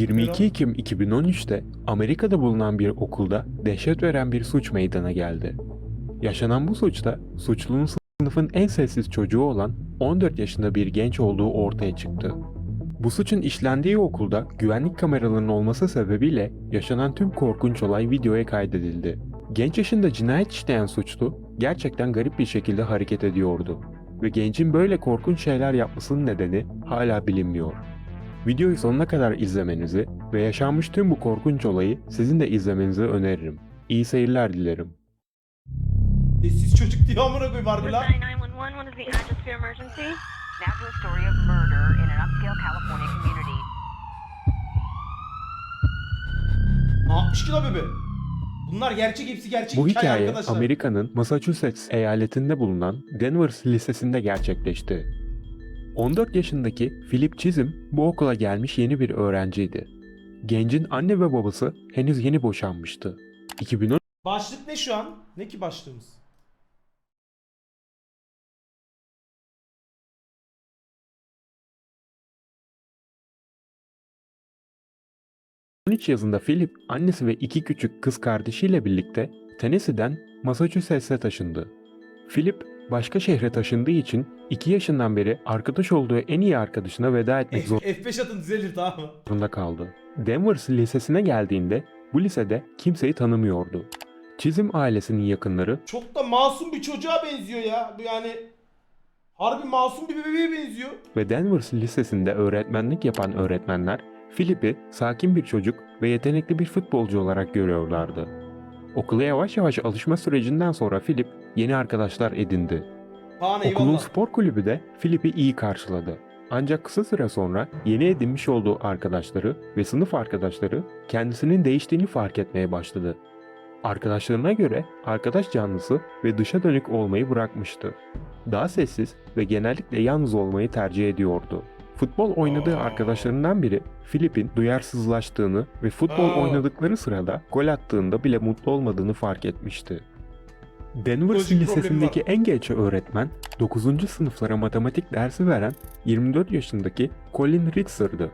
22 Ekim 2013'te Amerika'da bulunan bir okulda dehşet veren bir suç meydana geldi. Yaşanan bu suçta suçlunun sınıfın en sessiz çocuğu olan 14 yaşında bir genç olduğu ortaya çıktı. Bu suçun işlendiği okulda güvenlik kameralarının olması sebebiyle yaşanan tüm korkunç olay videoya kaydedildi. Genç yaşında cinayet işleyen suçlu gerçekten garip bir şekilde hareket ediyordu ve gencin böyle korkunç şeyler yapmasının nedeni hala bilinmiyor. Videoyu sonuna kadar izlemenizi ve yaşanmış tüm bu korkunç olayı sizin de izlemenizi öneririm. İyi seyirler dilerim. Sessiz çocuk diyor amına koyayım harbi lan. 911, what is the address for your emergency? Now to a story of murder in an upscale California community. Ne yapmış ki la bebe? Bunlar gerçek hepsi gerçek Bu hikaye hikaye arkadaşlar. Amerika'nın Massachusetts eyaletinde bulunan Denver Lisesi'nde gerçekleşti. 14 yaşındaki Philip Chisholm bu okula gelmiş yeni bir öğrenciydi. Gencin anne ve babası henüz yeni boşanmıştı. 2013 Başlık ne şu an? Ne ki başlığımız? yazında Philip annesi ve iki küçük kız kardeşiyle birlikte Tennessee'den Massachusetts'e taşındı. Philip başka şehre taşındığı için 2 yaşından beri arkadaş olduğu en iyi arkadaşına veda etmek F- F5 atın düzelir tamam mı? zorunda kaldı. Denver Lisesi'ne geldiğinde bu lisede kimseyi tanımıyordu. Çizim ailesinin yakınları Çok da masum bir çocuğa benziyor ya. Bu yani harbi masum bir bebeğe benziyor. ve Denver Lisesi'nde öğretmenlik yapan öğretmenler Philip'i sakin bir çocuk ve yetenekli bir futbolcu olarak görüyorlardı. Okula yavaş yavaş alışma sürecinden sonra Philip yeni arkadaşlar edindi. Kaan Okulun eyvallah. spor kulübü de Philip'i iyi karşıladı. Ancak kısa süre sonra yeni edinmiş olduğu arkadaşları ve sınıf arkadaşları kendisinin değiştiğini fark etmeye başladı. Arkadaşlarına göre arkadaş canlısı ve dışa dönük olmayı bırakmıştı. Daha sessiz ve genellikle yalnız olmayı tercih ediyordu. Futbol oynadığı arkadaşlarından biri Filip'in duyarsızlaştığını ve futbol oynadıkları sırada gol attığında bile mutlu olmadığını fark etmişti. Denver Lisesi'ndeki en genç öğretmen 9. sınıflara matematik dersi veren 24 yaşındaki Colin Ritzer'dı.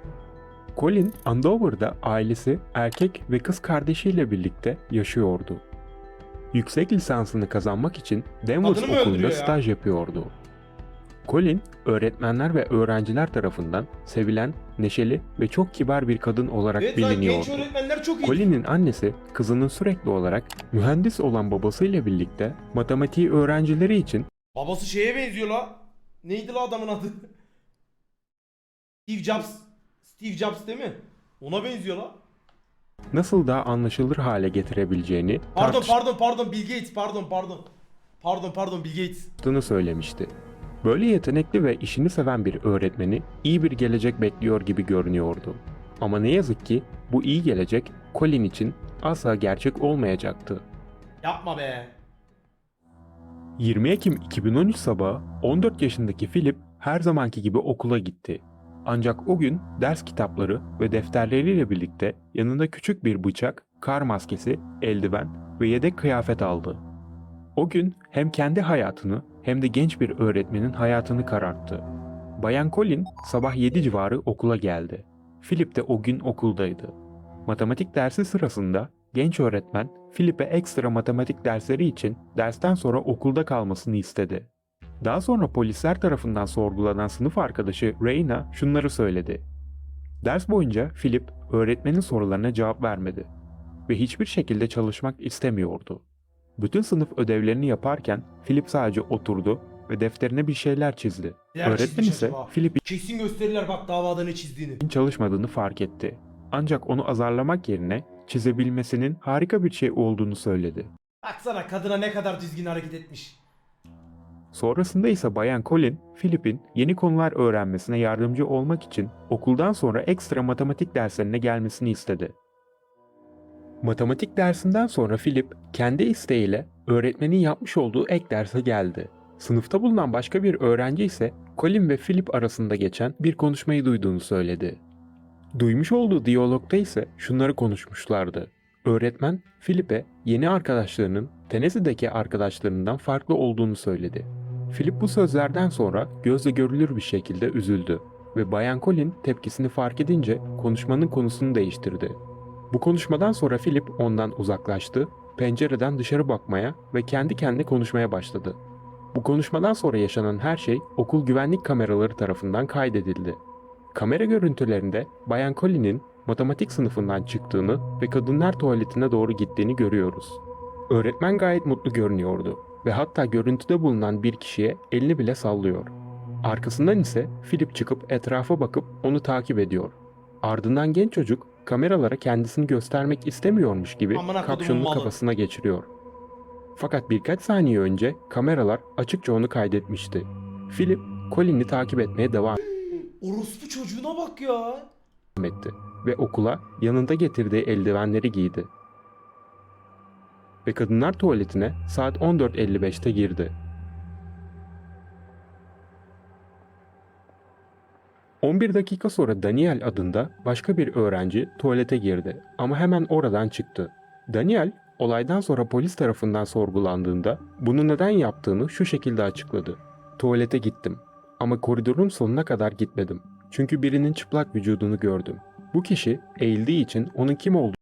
Colin, Andover'da ailesi, erkek ve kız kardeşiyle birlikte yaşıyordu. Yüksek lisansını kazanmak için Denver okulunda ya? staj yapıyordu. Colin, öğretmenler ve öğrenciler tarafından sevilen, neşeli ve çok kibar bir kadın olarak Evet biliniyordu. Colin'in annesi kızının sürekli olarak mühendis olan babasıyla birlikte matematiği öğrencileri için Babası şeye benziyor la. Neydi la adamın adı? Steve Jobs. Steve Jobs değil mi? Ona benziyor la. nasıl daha anlaşılır hale getirebileceğini Pardon pardon pardon Bill Gates pardon pardon. Pardon pardon Bill Gates. tartıştığını söylemişti. Böyle yetenekli ve işini seven bir öğretmeni iyi bir gelecek bekliyor gibi görünüyordu. Ama ne yazık ki bu iyi gelecek Colin için asla gerçek olmayacaktı. Yapma be. 20 Ekim 2013 sabahı 14 yaşındaki Philip her zamanki gibi okula gitti. Ancak o gün ders kitapları ve defterleriyle birlikte yanında küçük bir bıçak, kar maskesi, eldiven ve yedek kıyafet aldı. O gün hem kendi hayatını hem de genç bir öğretmenin hayatını kararttı. Bayan Colin sabah 7 civarı okula geldi. Philip de o gün okuldaydı. Matematik dersi sırasında genç öğretmen Philip'e ekstra matematik dersleri için dersten sonra okulda kalmasını istedi. Daha sonra polisler tarafından sorgulanan sınıf arkadaşı Reyna şunları söyledi. Ders boyunca Philip öğretmenin sorularına cevap vermedi ve hiçbir şekilde çalışmak istemiyordu. Bütün sınıf ödevlerini yaparken Philip sadece oturdu ve defterine bir şeyler çizdi. Neler Öğretmen çizmiş ise acaba? Philip'in Kesin gösterirler bak davada ne çizdiğini. çalışmadığını fark etti. Ancak onu azarlamak yerine çizebilmesinin harika bir şey olduğunu söyledi. Baksana kadına ne kadar düzgün hareket etmiş. Sonrasında ise Bayan Colin, Philip'in yeni konular öğrenmesine yardımcı olmak için okuldan sonra ekstra matematik derslerine gelmesini istedi. Matematik dersinden sonra Philip kendi isteğiyle öğretmenin yapmış olduğu ek derse geldi. Sınıfta bulunan başka bir öğrenci ise Colin ve Philip arasında geçen bir konuşmayı duyduğunu söyledi. Duymuş olduğu diyalogta ise şunları konuşmuşlardı. Öğretmen Philip'e yeni arkadaşlarının Tennessee'deki arkadaşlarından farklı olduğunu söyledi. Philip bu sözlerden sonra gözle görülür bir şekilde üzüldü ve Bayan Colin tepkisini fark edince konuşmanın konusunu değiştirdi. Bu konuşmadan sonra Philip ondan uzaklaştı, pencereden dışarı bakmaya ve kendi kendine konuşmaya başladı. Bu konuşmadan sonra yaşanan her şey okul güvenlik kameraları tarafından kaydedildi. Kamera görüntülerinde Bayan Colin'in matematik sınıfından çıktığını ve kadınlar tuvaletine doğru gittiğini görüyoruz. Öğretmen gayet mutlu görünüyordu ve hatta görüntüde bulunan bir kişiye elini bile sallıyor. Arkasından ise Philip çıkıp etrafa bakıp onu takip ediyor. Ardından genç çocuk kameralara kendisini göstermek istemiyormuş gibi Amına kodumun kapşonunu malı. kafasına geçiriyor. Fakat birkaç saniye önce kameralar açıkça onu kaydetmişti. Philip, Colin'i takip etmeye devam Orospu çocuğuna bak ya. etti ve okula yanında getirdiği eldivenleri giydi. Ve kadınlar tuvaletine saat 14.55'te girdi. 11 dakika sonra Daniel adında başka bir öğrenci tuvalete girdi ama hemen oradan çıktı. Daniel, olaydan sonra polis tarafından sorgulandığında bunu neden yaptığını şu şekilde açıkladı. Tuvalete gittim ama koridorun sonuna kadar gitmedim. Çünkü birinin çıplak vücudunu gördüm. Bu kişi eğildiği için onun kim olduğunu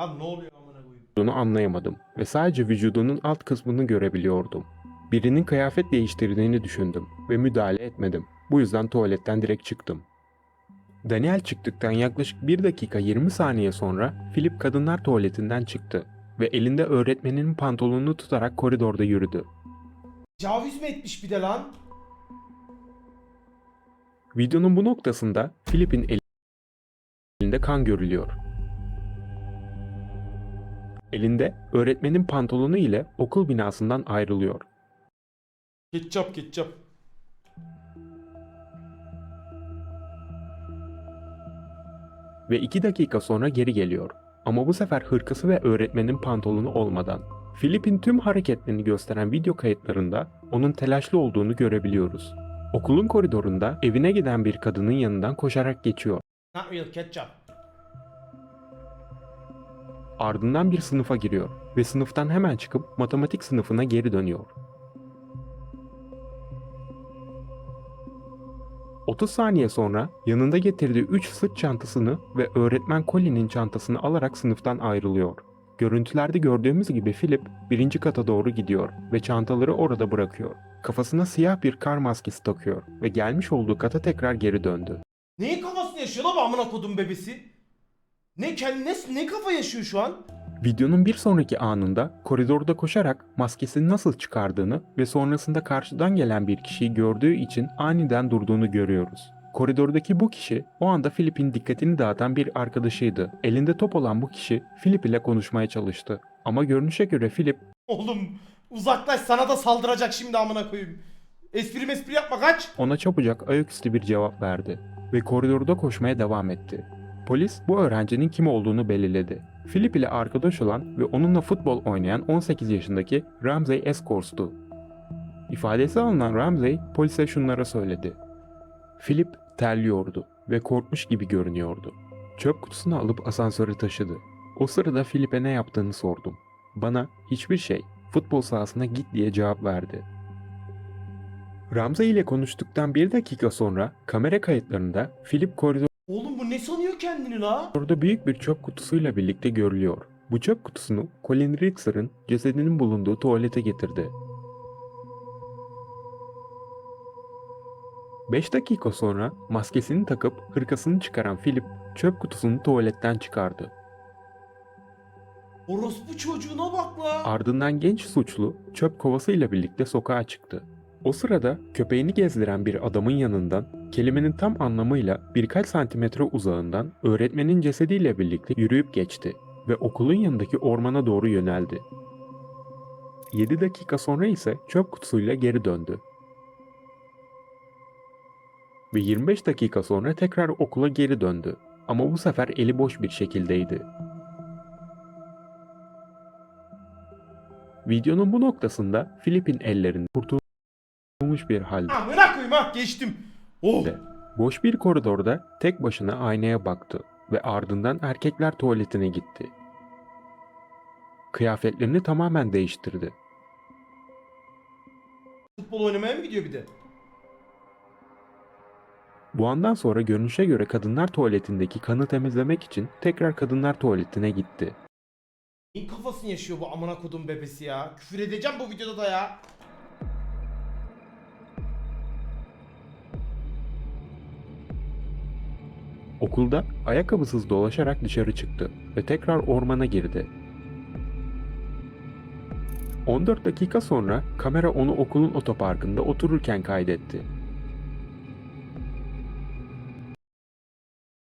Lan ne oluyor amına koyayım? olduğunu anlayamadım ve sadece vücudunun alt kısmını görebiliyordum. Birinin kıyafet değiştirdiğini düşündüm ve müdahale etmedim. Bu yüzden tuvaletten direkt çıktım. Daniel çıktıktan yaklaşık 1 dakika 20 saniye sonra Philip kadınlar tuvaletinden çıktı ve elinde öğretmeninin pantolonunu tutarak koridorda yürüdü. Tecavüz mü etmiş bir de lan? Videonun bu noktasında Philip'in elinde kan görülüyor. Elinde öğretmenin pantolonu ile okul binasından ayrılıyor. Ketçap ketçap. Ve 2 dakika sonra geri geliyor. Ama bu sefer hırkası ve öğretmenin pantolonu olmadan. Filip'in tüm hareketlerini gösteren video kayıtlarında onun telaşlı olduğunu görebiliyoruz. Okulun koridorunda evine giden bir kadının yanından koşarak geçiyor. Not real ketçap. Ardından bir sınıfa giriyor ve sınıftan hemen çıkıp matematik sınıfına geri dönüyor. 30 saniye sonra yanında getirdiği 3 sırt çantasını ve öğretmen Colin'in çantasını alarak sınıftan ayrılıyor. Görüntülerde gördüğümüz gibi Philip birinci kata doğru gidiyor ve çantaları orada bırakıyor. Kafasına siyah bir kar maskesi takıyor ve gelmiş olduğu kata tekrar geri döndü. Neyin kafasını yaşıyor lan bu amına kodum bebesi? Ne kendi ne, ne kafa yaşıyor şu an? Videonun bir sonraki anında koridorda koşarak maskesini nasıl çıkardığını ve sonrasında karşıdan gelen bir kişiyi gördüğü için aniden durduğunu görüyoruz. Koridordaki bu kişi o anda Philip'in dikkatini dağıtan bir arkadaşıydı. Elinde top olan bu kişi Philip ile konuşmaya çalıştı. Ama görünüşe göre Philip Oğlum uzaklaş sana da saldıracak şimdi amına koyayım. Espri mespri yapma kaç. ona çabucak ayaküstü bir cevap verdi ve koridorda koşmaya devam etti. Polis bu öğrencinin kim olduğunu belirledi. Philip ile arkadaş olan ve onunla futbol oynayan 18 yaşındaki Ramsey Escorts'tu. İfadesi alınan Ramsey polise şunlara söyledi. Philip terliyordu ve korkmuş gibi görünüyordu. Çöp kutusunu alıp asansöre taşıdı. O sırada Philip'e ne yaptığını sordum. Bana hiçbir şey, futbol sahasına git diye cevap verdi. Ramsey ile konuştuktan bir dakika sonra kamera kayıtlarında Philip koridorda Oğlum bu ne sanıyor kendini la? büyük bir çöp kutusuyla birlikte görülüyor. Bu çöp kutusunu Colin Rixer'ın cesedinin bulunduğu tuvalete getirdi. 5 dakika sonra maskesini takıp hırkasını çıkaran Philip çöp kutusunu tuvaletten çıkardı. Orospu çocuğuna bak la. Ardından genç suçlu çöp kovasıyla birlikte sokağa çıktı. O sırada köpeğini gezdiren bir adamın yanından kelimenin tam anlamıyla birkaç santimetre uzağından öğretmenin cesediyle birlikte yürüyüp geçti ve okulun yanındaki ormana doğru yöneldi. 7 dakika sonra ise çöp kutusuyla geri döndü. Ve 25 dakika sonra tekrar okula geri döndü. Ama bu sefer eli boş bir şekildeydi. Videonun bu noktasında Filip'in ellerinde kurtulmuş bir halde. Amına koyayım ha geçtim. Oh. Boş bir koridorda tek başına aynaya baktı ve ardından erkekler tuvaletine gitti. Kıyafetlerini tamamen değiştirdi. Futbol oynamaya mı gidiyor bir de? Bu andan sonra görünüşe göre kadınlar tuvaletindeki kanı temizlemek için tekrar kadınlar tuvaletine gitti. Neyin kafasını yaşıyor bu amına kodum bebesi ya? Küfür edeceğim bu videoda da ya. Okulda ayakkabısız dolaşarak dışarı çıktı ve tekrar ormana girdi. 14 dakika sonra kamera onu okulun otoparkında otururken kaydetti.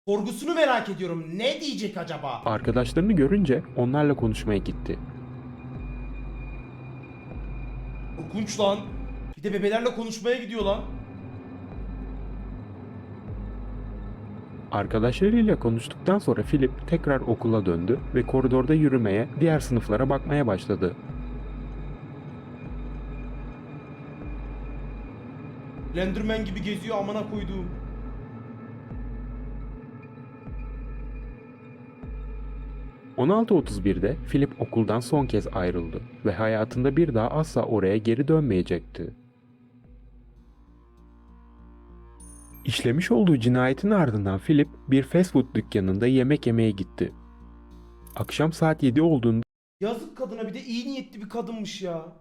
Sorgusunu merak ediyorum. Ne diyecek acaba? Arkadaşlarını görünce onlarla konuşmaya gitti. Korkunç lan. Bir de bebelerle konuşmaya gidiyor lan. Arkadaşlarıyla konuştuktan sonra Philip tekrar okula döndü ve koridorda yürümeye, diğer sınıflara bakmaya başladı. Lenderman gibi geziyor amına koyduğum. ...16.31'de Philip okuldan son kez ayrıldı ve hayatında bir daha asla oraya geri dönmeyecekti. İşlemiş olduğu cinayetin ardından Philip bir fast food dükkanında yemek yemeye gitti. Akşam saat 7 olduğunda Yazık kadına bir de iyi niyetli bir kadınmış ya.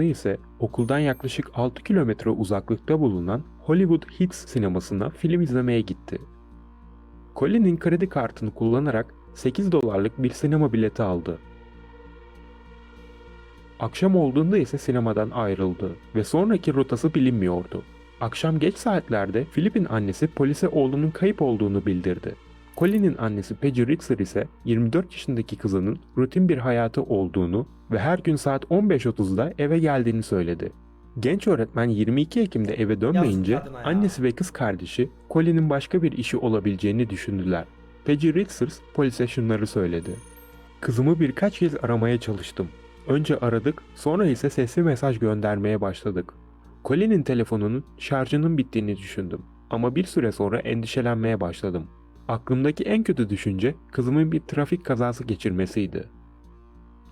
ise okuldan yaklaşık 6 kilometre uzaklıkta bulunan Hollywood Hits sinemasına film izlemeye gitti. Colin'in kredi kartını kullanarak 8 dolarlık bir sinema bileti aldı. Akşam olduğunda ise sinemadan ayrıldı ve sonraki rotası bilinmiyordu. Akşam geç saatlerde Philip'in annesi polise oğlunun kayıp olduğunu bildirdi. Colin'in annesi Peggy Ritzer ise 24 yaşındaki kızının rutin bir hayatı olduğunu ve her gün saat 15.30'da eve geldiğini söyledi. Genç öğretmen 22 Ekim'de eve dönmeyince annesi ve kız kardeşi Colin'in başka bir işi olabileceğini düşündüler. Peggy Ritzer polise şunları söyledi. Kızımı birkaç kez aramaya çalıştım. Önce aradık, sonra ise sesli mesaj göndermeye başladık. Colin'in telefonunun şarjının bittiğini düşündüm. Ama bir süre sonra endişelenmeye başladım. Aklımdaki en kötü düşünce kızımın bir trafik kazası geçirmesiydi.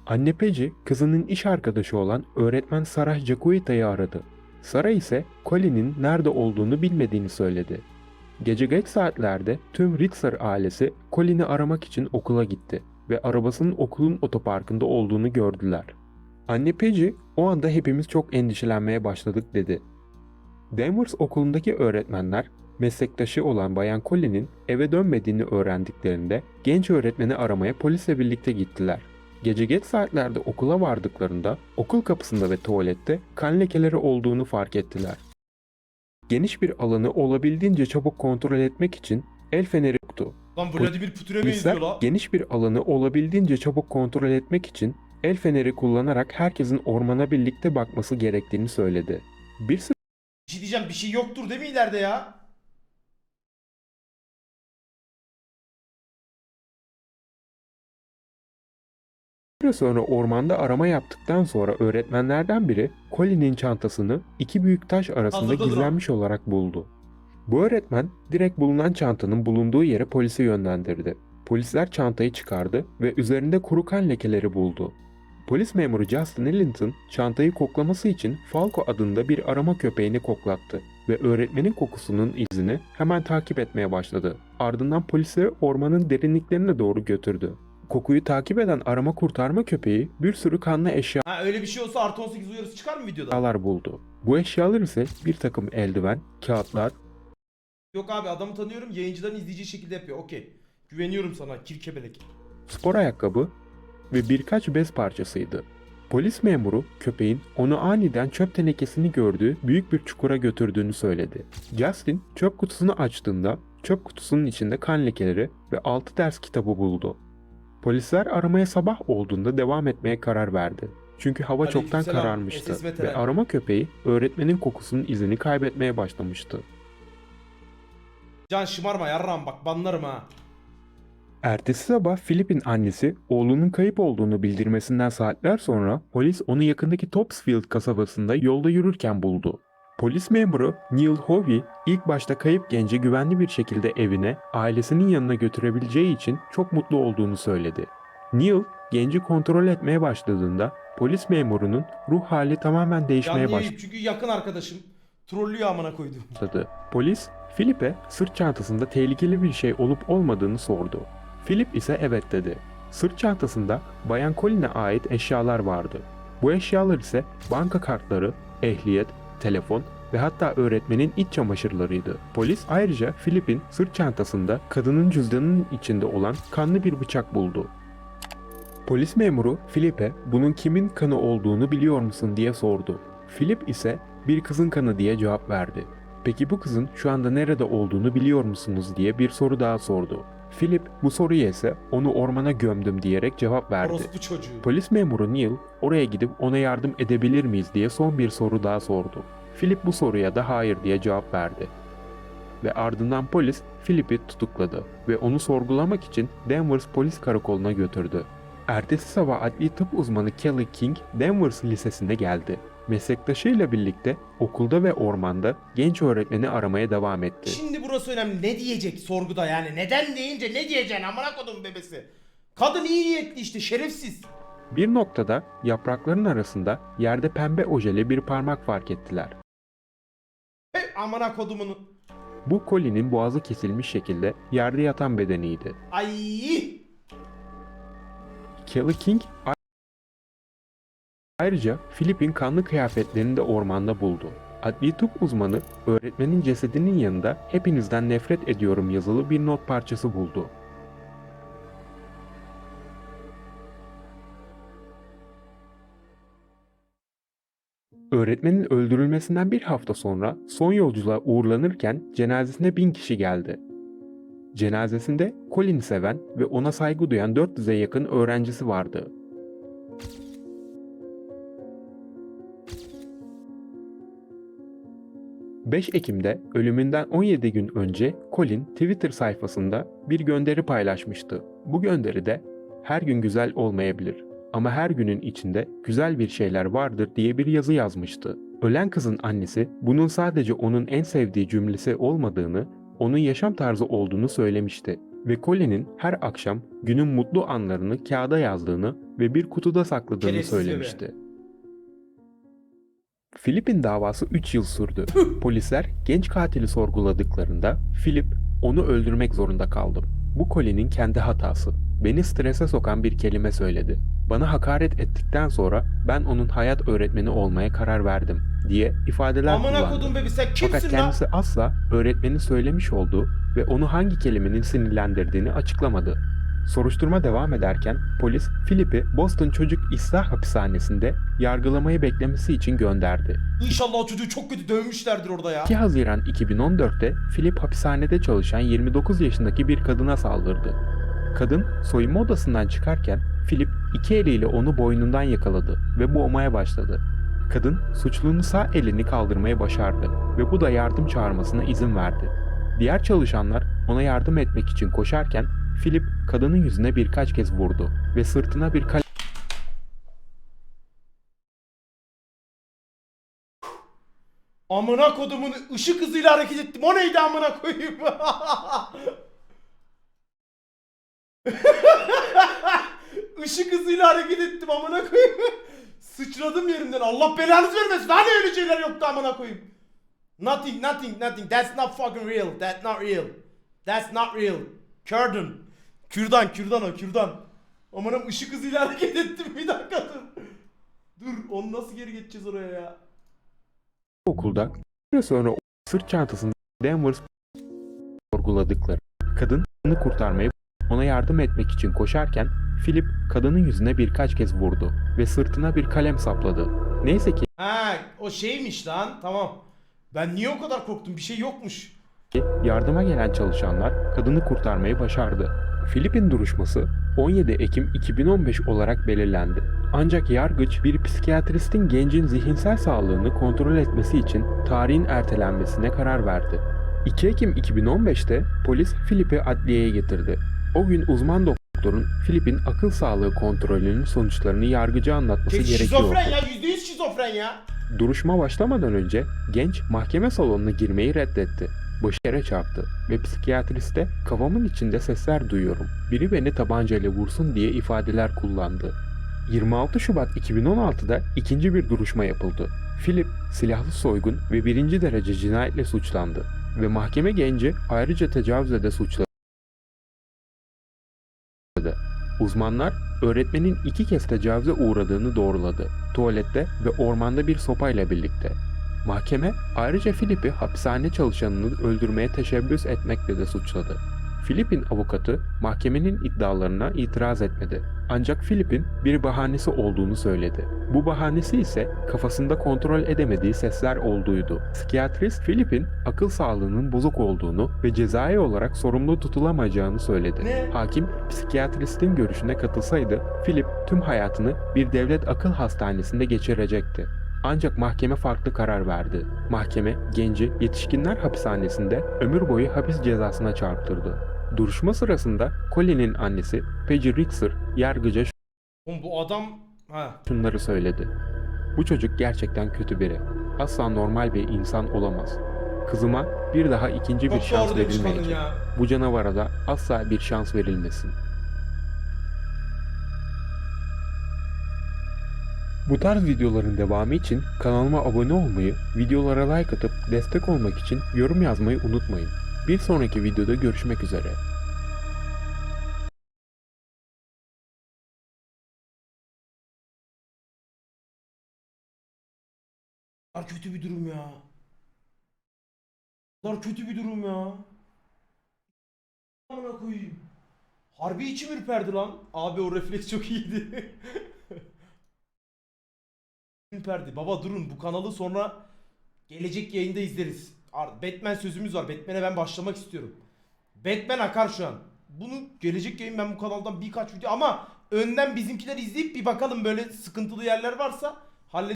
Anne Peggy, kızının iş arkadaşı olan öğretmen Sarah Jacuita'yı aradı. Sarah ise Colin'in nerede olduğunu bilmediğini söyledi. Gece geç saatlerde tüm Ritzer ailesi Colin'i aramak için okula gitti ve arabasının okulun otoparkında olduğunu gördüler. Anne Peggy o anda hepimiz çok endişelenmeye başladık dedi. Danvers okulundaki öğretmenler meslektaşı olan Bayan Colin'in eve dönmediğini öğrendiklerinde genç öğretmeni aramaya polisle birlikte gittiler. Gece geç saatlerde okula vardıklarında okul kapısında ve tuvalette kan lekeleri olduğunu fark ettiler. Geniş bir alanı olabildiğince çabuk kontrol etmek için el feneri yoktu. Lan Vladimir Putin'e Polisler benziyor la. geniş bir alanı olabildiğince çabuk kontrol etmek için el feneri kullanarak herkesin ormana birlikte bakması gerektiğini söyledi. Bir Bir şey diyeceğim bir şey yoktur değil mi ileride ya? süre sonra ormanda arama yaptıktan sonra öğretmenlerden biri Colin'in çantasını iki büyük taş arasında Hazırda duran. gizlenmiş olarak buldu. Bu öğretmen direkt bulunan çantanın bulunduğu yere polisi yönlendirdi. Polisler çantayı çıkardı ve üzerinde kuru kan lekeleri buldu. Polis memuru Justin Ellington çantayı koklaması için Falco adında bir arama köpeğini koklattı ve öğretmenin kokusunun izini hemen takip etmeye başladı. Ardından polisleri ormanın derinliklerine doğru götürdü. Kokuyu takip eden arama kurtarma köpeği bir sürü kanlı Ha öyle bir şey olsa artı 18 uyarısı çıkar mı videoda? eşyalar buldu. Bu eşyalar ise bir takım eldiven, kağıtlar, Yok abi adamı tanıyorum yayıncıların izleyeceği şekilde yapıyor okey. Güveniyorum sana kirkebelek. spor ayakkabı ve birkaç bez parçasıydı. Polis memuru köpeğin onu aniden çöp tenekesini gördüğü büyük bir çukura götürdüğünü söyledi. Justin çöp kutusunu açtığında çöp kutusunun içinde kan lekeleri ve 6 ders kitabı buldu. Polisler aramaya sabah olduğunda devam etmeye karar verdi. Çünkü hava çoktan Aleykümselam, kararmıştı SS veteran. ve arama köpeği öğretmenin kokusunun izini kaybetmeye başlamıştı. Can şımarma yarram bak banlarım ha. Ertesi sabah Philip'in annesi oğlunun kayıp olduğunu bildirmesinden saatler sonra polis onu yakındaki Topsfield kasabasında yolda yürürken buldu. Polis memuru Neil Hovey ilk başta kayıp genci güvenli bir şekilde evine, ailesinin yanına götürebileceği için çok mutlu olduğunu söyledi. Neil genci kontrol etmeye başladığında polis memurunun ruh hali tamamen değişmeye başladı. Çünkü yakın arkadaşım. Trollüyor amına başladı. Polis, Philip'e sırt çantasında tehlikeli bir şey olup olmadığını sordu. Philip ise evet dedi. Sırt çantasında Bayan Colin'e ait eşyalar vardı. Bu eşyalar ise banka kartları, ehliyet, telefon ve hatta öğretmenin iç çamaşırlarıydı. Polis ayrıca Philip'in sırt çantasında kadının cüzdanının içinde olan kanlı bir bıçak buldu. Polis memuru Philip'e bunun kimin kanı olduğunu biliyor musun diye sordu. Philip ise bir kızın kanı diye cevap verdi. Peki bu kızın şu anda nerede olduğunu biliyor musunuz diye bir soru daha sordu. Philip bu soruya ise onu ormana gömdüm diyerek cevap verdi. Orospu çocuğu. Polis memuru Neil oraya gidip ona yardım edebilir miyiz diye son bir soru daha sordu. Philip bu soruya da hayır diye cevap verdi. Ve ardından polis Philip'i tutukladı ve onu sorgulamak için Danvers polis karakoluna götürdü. Ertesi sabah adli tıp uzmanı Kelly King Danvers Lisesi'ne geldi. Meslektaşıyla birlikte okulda ve ormanda genç öğretmeni aramaya devam etti. Şimdi burası önemli. Ne diyecek sorguda yani? Neden deyince ne diyeceksin amına kodum bebesi? Kadın iyi niyetli işte şerefsiz. Bir noktada yaprakların arasında yerde pembe ojeli bir parmak fark ettiler. Hey, amına kodumunu. Bu Colin'in boğazı kesilmiş şekilde yerde yatan bedeniydi. Ay. Kelly King ayrıca Philip'in kanlı kıyafetlerini de ormanda buldu. Adli tıp uzmanı öğretmenin cesedinin yanında hepinizden nefret ediyorum yazılı bir not parçası buldu. Öğretmenin öldürülmesinden bir hafta sonra son yolculuğa uğurlanırken cenazesine bin kişi geldi. Cenazesinde Colin'i seven ve ona saygı duyan 400'e yakın öğrencisi vardı. ...5 Ekim'de ölümünden 17 gün önce Colin Twitter sayfasında bir gönderi paylaşmıştı. Bu gönderide her gün güzel olmayabilir ama her günün içinde güzel bir şeyler vardır diye bir yazı yazmıştı. Ölen kızın annesi bunun sadece onun en sevdiği cümlesi olmadığını onun yaşam tarzı olduğunu söylemişti ve Colin'in her akşam günün mutlu anlarını kağıda yazdığını ve bir kutuda sakladığını Şerefsiz bebe. söylemişti. Philip'in davası 3 yıl sürdü. Polisler genç katili sorguladıklarında Philip onu öldürmek zorunda kaldım. Bu Colin'in kendi hatası. Beni strese sokan bir kelime söyledi. Bana hakaret ettikten sonra ben onun hayat öğretmeni olmaya karar verdim diye ifadeler Amına kullandı. kodum bebesi sen Fakat kimsin lan? kendisi asla öğretmenin söylemiş olduğu ve onu hangi kelimenin sinirlendirdiğini açıklamadı. Soruşturma devam ederken polis Philip'i Boston Çocuk İslah Hapishanesi'nde yargılamayı beklemesi için gönderdi. İnşallah o çocuğu çok kötü dövmüşlerdir orada ya. 2 Haziran 2014'te Philip hapishanede çalışan 29 yaşındaki bir kadına saldırdı. Kadın soyunma odasından çıkarken Philip iki eliyle onu boynundan yakaladı ve boğmaya başladı. Kadın suçlunun sağ elini kaldırmaya başardı ve bu da yardım çağırmasına izin verdi. Diğer çalışanlar ona yardım etmek için koşarken Philip kadının yüzüne birkaç kez vurdu ve sırtına bir kalem Amına kodumun ışık hızıyla hareket ettim. O neydi amına koyayım? Işık hızıyla hareket ettim amına koyayım. Sıçradım yerimden. Allah belanızı vermesin. Hani öyle şeyler yoktu amına koyayım. Nothing, nothing, nothing. That's not fucking real. That's not real. That's not real. Kürdan. Kürdan, kürdan o, kürdan. Amanım ışık hızıyla hareket ettim. Bir dakika dur. Dur, onu nasıl geri geçeceğiz oraya ya? okulda bir sonra o sırt çantasında Danvers sorguladıkları kadını kurtarmayı ona yardım etmek için koşarken Philip kadının yüzüne birkaç kez vurdu ve sırtına bir kalem sapladı. Neyse ki Ha o şeymiş lan tamam. Ben niye o kadar korktum bir şey yokmuş. yardıma gelen çalışanlar kadını kurtarmayı başardı. Philip'in duruşması 17 Ekim 2015 olarak belirlendi. Ancak yargıç bir psikiyatristin gencin zihinsel sağlığını kontrol etmesi için tarihin ertelenmesine karar verdi. 2 Ekim 2015'te polis Philip'i adliyeye getirdi. O gün uzman doktorun Philip'in akıl sağlığı kontrolünün sonuçlarını yargıca anlatması Şey, gerekiyordu. şizofren ya %100 şizofren ya. Duruşma başlamadan önce genç mahkeme salonuna girmeyi reddetti. Başı yere çarptı ve psikiyatriste kafamın içinde sesler duyuyorum. Biri beni tabancayla vursun diye ifadeler kullandı. 26 Şubat 2016'da ikinci bir duruşma yapıldı. Philip silahlı soygun ve birinci derece cinayetle suçlandı. ve mahkeme genci ayrıca tecavüzle de suçladı. Uzmanlar öğretmenin iki kez tecavüze uğradığını doğruladı. Tuvalette ve ormanda bir sopayla birlikte. Mahkeme ayrıca Filip'i hapishane çalışanını öldürmeye teşebbüs etmekle de suçladı. Filip'in avukatı mahkemenin iddialarına itiraz etmedi. Ancak Filip'in bir bahanesi olduğunu söyledi. Bu bahanesi ise kafasında kontrol edemediği sesler olduğuydu. Psikiyatrist Filip'in akıl sağlığının bozuk olduğunu ve cezai olarak sorumlu tutulamayacağını söyledi. Ne? Hakim psikiyatristin görüşüne katılsaydı Philip tüm hayatını bir devlet akıl hastanesinde geçirecekti. Ancak mahkeme farklı karar verdi. Mahkeme genci yetişkinler hapishanesinde ömür boyu hapis cezasına çarptırdı. Duruşma sırasında Colin'in annesi Peggy Ritzer yargıca Oğlum bu adam... Ha. şunları söyledi. Bu çocuk gerçekten kötü biri. Asla normal bir insan olamaz. Kızıma bir daha ikinci bir Çok şans doğru demiş kadın verilmeyecek. ya. Bu canavara da asla bir şans verilmesin. Bu tarz videoların devamı için kanalıma abone olmayı, videolara like atıp destek olmak için yorum yazmayı unutmayın. Bir sonraki videoda görüşmek üzere. Bunlar kötü bir durum ya. Bunlar kötü bir durum ya. Amına koyayım. Harbi içim ürperdi lan. Abi o refleks çok iyiydi. ürperdi. Baba durun bu kanalı sonra gelecek yayında izleriz. Batman sözümüz var. Batman'e ben başlamak istiyorum. Batman akar şu an. Bunu gelecek yayın ben bu kanaldan birkaç video ama önden bizimkiler izleyip bir bakalım böyle sıkıntılı yerler varsa hallederiz.